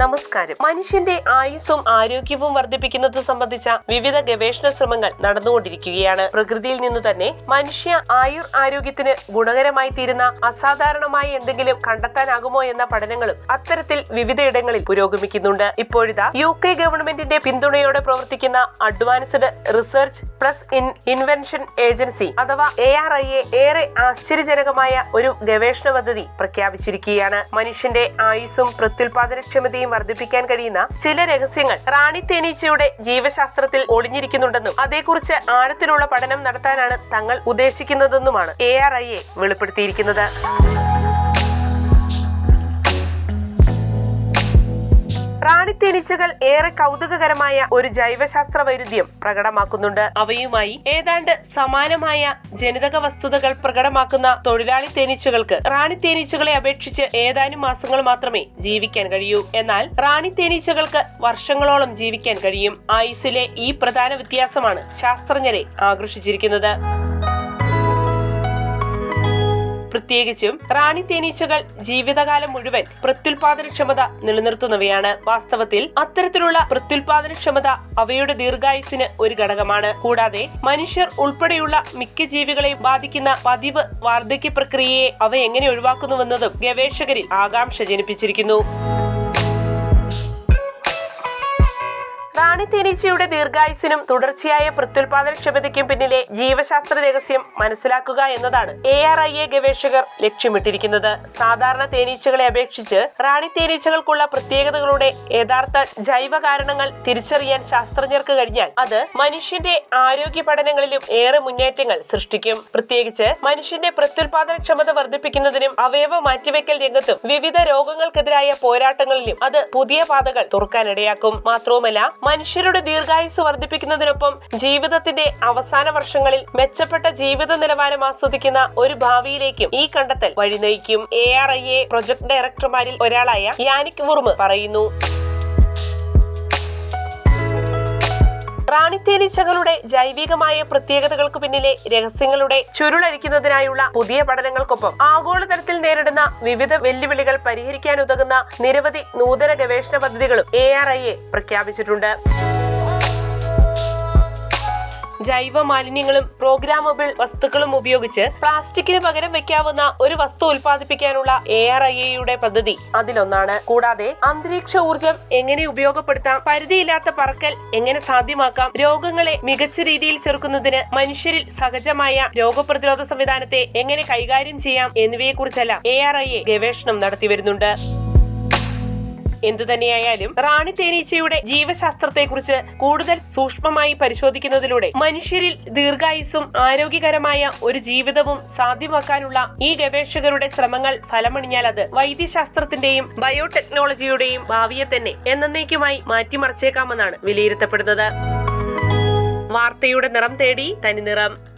നമസ്കാരം. മനുഷ്യന്റെ ആയുസ്സും ആരോഗ്യവും വർദ്ധിപ്പിക്കുന്നത് സംബന്ധിച്ച വിവിധ ഗവേഷണ ശ്രമങ്ങൾ നടന്നുകൊണ്ടിരിക്കുകയാണ്. പ്രകൃതിയിൽ നിന്ന് തന്നെ മനുഷ്യ ആയുർ ആരോഗ്യത്തിന് ഗുണകരമായി തീരുന്ന അസാധാരണമായ എന്തെങ്കിലും കണ്ടെത്താനാകുമോ എന്ന പഠനങ്ങളും അത്തരത്തിൽ വിവിധയിടങ്ങളിൽ പുരോഗമിക്കുന്നുണ്ട്. ഇപ്പോഴിതാ യു കെ ഗവൺമെന്റിന്റെ പിന്തുണയോടെ പ്രവർത്തിക്കുന്ന advanced research plus in invention agency അഥവാ എ ആർ ഐ എ ഏറെ ആശ്ചര്യജനകമായ ഒരു ഗവേഷണ പദ്ധതി പ്രഖ്യാപിച്ചിരിക്കുകയാണ്. മനുഷ്യന്റെ ആയുസ്സും പ്രത്യുൽപാദനക്ഷമതയും വർദ്ധിപ്പിക്കാൻ കഴിയുന്ന ചില രഹസ്യങ്ങൾ റാണി തേനീച്ചയുടെ ജീവശാസ്ത്രത്തിൽ ഒളിഞ്ഞിരിക്കുന്നുണ്ടെന്നും അതേക്കുറിച്ച് ആഴത്തിലുള്ള പഠനം നടത്താനാണ് തങ്ങൾ ഉദ്ദേശിക്കുന്നതെന്നുമാണ് എ ആർ ഐ എ വെളിപ്പെടുത്തിയിരിക്കുന്നത്. റാണിത്തേനീച്ചകൾ ഏറെ കൗതുകകരമായ ഒരു ജൈവശാസ്ത്ര വൈരുദ്ധ്യം പ്രകടമാക്കുന്നുണ്ട്. അവയുമായി ഏതാണ്ട് സമാനമായ ജനിതക വസ്തുതകൾ പ്രകടമാക്കുന്ന തൊഴിലാളി തേനീച്ചകൾക്ക് റാണി തേനീച്ചകളെ അപേക്ഷിച്ച് ഏതാനും മാസങ്ങൾ മാത്രമേ ജീവിക്കാൻ കഴിയൂ. എന്നാൽ റാണി തേനീച്ചകൾക്ക് വർഷങ്ങളോളം ജീവിക്കാൻ കഴിയും. ആയുസിലെ ഈ പ്രധാന വ്യത്യാസമാണ് ശാസ്ത്രജ്ഞരെ ആകർഷിച്ചിരിക്കുന്നത്. പ്രത്യേകിച്ചും റാണി തേനീച്ചകൾ ജീവിതകാലം മുഴുവൻ പ്രത്യുൽപാദനക്ഷമത നിലനിർത്തുന്നവയാണ്. വാസ്തവത്തിൽ അത്തരത്തിലുള്ള പ്രത്യുൽപാദനക്ഷമത അവയുടെ ദീർഘായുസിന് ഒരു ഘടകമാണ്. കൂടാതെ മനുഷ്യർ ഉൾപ്പെടെയുള്ള മിക്ക ജീവികളെയും ബാധിക്കുന്ന പതിവ് വാർദ്ധക്യ പ്രക്രിയയെ അവ എങ്ങനെ ഒഴിവാക്കുന്നുവെന്നതും ഗവേഷകരിൽ ആകാംക്ഷ ജനിപ്പിച്ചിരിക്കുന്നു. റാണി തേനീച്ചയുടെ ദീർഘായുസിനും തുടർച്ചയായ പ്രത്യുൽപാദനക്ഷമതയ്ക്കും പിന്നിലെ ജീവശാസ്ത്ര രഹസ്യം മനസ്സിലാക്കുക എന്നതാണ് എ ആർ ഐ എ ഗവേഷകർ ലക്ഷ്യമിട്ടിരിക്കുന്നത്. സാധാരണ തേനീച്ചകളെ അപേക്ഷിച്ച് റാണി തേനീച്ചകൾക്കുള്ള പ്രത്യേകതകളുടെ യഥാർത്ഥ ജൈവ കാരണങ്ങൾ തിരിച്ചറിയാൻ ശാസ്ത്രജ്ഞർക്ക് കഴിഞ്ഞാൽ അത് മനുഷ്യന്റെ ആരോഗ്യ പഠനങ്ങളിലും ഏറെ മുന്നേറ്റങ്ങൾ സൃഷ്ടിക്കും. പ്രത്യേകിച്ച് മനുഷ്യന്റെ പ്രത്യുൽപാദനക്ഷമത വർദ്ധിപ്പിക്കുന്നതിനും അവയവ മാറ്റിവെക്കൽ രംഗത്തും വിവിധ രോഗങ്ങൾക്കെതിരായ പോരാട്ടങ്ങളിലും അത് പുതിയ പാതകൾ തുറക്കാനിടയാക്കും. മാത്രവുമല്ല മനുഷ്യരുടെ ദീർഘായുസ് വർദ്ധിപ്പിക്കുന്നതിനൊപ്പം ജീവിതത്തിന്റെ അവസാന വർഷങ്ങളിൽ മെച്ചപ്പെട്ട ജീവിത നിലവാരം ആസ്വദിക്കുന്ന ഒരു ഭാവിയിലേക്കും ഈ കണ്ടെത്തൽ വഴി നയിക്കും A R I A project ഡയറക്ടർമാരിൽ ഒരാളായ യാനിക് മുർമ് പറയുന്നു. റാണിത്തേനീച്ചകളുടെ ജൈവികമായ പ്രത്യേകതകൾക്ക് പിന്നിലെ രഹസ്യങ്ങളുടെ ചുരുളരിക്കുന്നതിനായുള്ള പുതിയ പഠനങ്ങൾക്കൊപ്പം ആഗോളതലത്തിൽ നേരിടുന്ന വിവിധ വെല്ലുവിളികൾ പരിഹരിക്കാൻ പരിഹരിക്കാനുതകുന്ന നിരവധി നൂതന ഗവേഷണ പദ്ധതികളും എ ആർ ഐ എ പ്രഖ്യാപിച്ചിട്ടുണ്ട്. ജൈവ മാലിന്യങ്ങളും പ്രോഗ്രാമബിൾ വസ്തുക്കളും ഉപയോഗിച്ച് പ്ലാസ്റ്റിക്കിന് പകരം വെക്കാവുന്ന ഒരു വസ്തു ഉൽപ്പാദിപ്പിക്കാനുള്ള എ ആർ ഐ എയുടെ പദ്ധതി അതിലൊന്നാണ്. കൂടാതെ അന്തരീക്ഷ ഊർജം എങ്ങനെ ഉപയോഗപ്പെടുത്താം പരിധിയില്ലാത്ത പറക്കൽ എങ്ങനെ സാധ്യമാക്കാം രോഗങ്ങളെ മികച്ച രീതിയിൽ ചെറുക്കുന്നതിന് മനുഷ്യരിൽ സഹജമായ രോഗപ്രതിരോധ സംവിധാനത്തെ എങ്ങനെ കൈകാര്യം ചെയ്യാം എന്നിവയെക്കുറിച്ചെല്ലാം എ ആർ ഐ എ ഗവേഷണം നടത്തി വരുന്നുണ്ട് എന്തുതന്നെയായാലും റാണി തേനീച്ചയുടെ ജീവശാസ്ത്രത്തെക്കുറിച്ച് കൂടുതൽ സൂക്ഷ്മമായി പരിശോധിക്കുന്നതിലൂടെ മനുഷ്യരിൽ ദീർഘായുസും ആരോഗ്യകരമായ ഒരു ജീവിതവും സാധ്യമാക്കാനുള്ള ഈ ഗവേഷകരുടെ ശ്രമങ്ങൾ ഫലമണിഞ്ഞാൽ അത് വൈദ്യശാസ്ത്രത്തിന്റെയും ബയോടെക്നോളജിയുടെയും ഭാവിയെ തന്നെ എന്നേക്കുമായി മാറ്റിമറിച്ചേക്കാമെന്നാണ് വിലയിരുത്തപ്പെടുന്നത്. വാർത്തയുടെ നിറം തേടി തനി നിറം.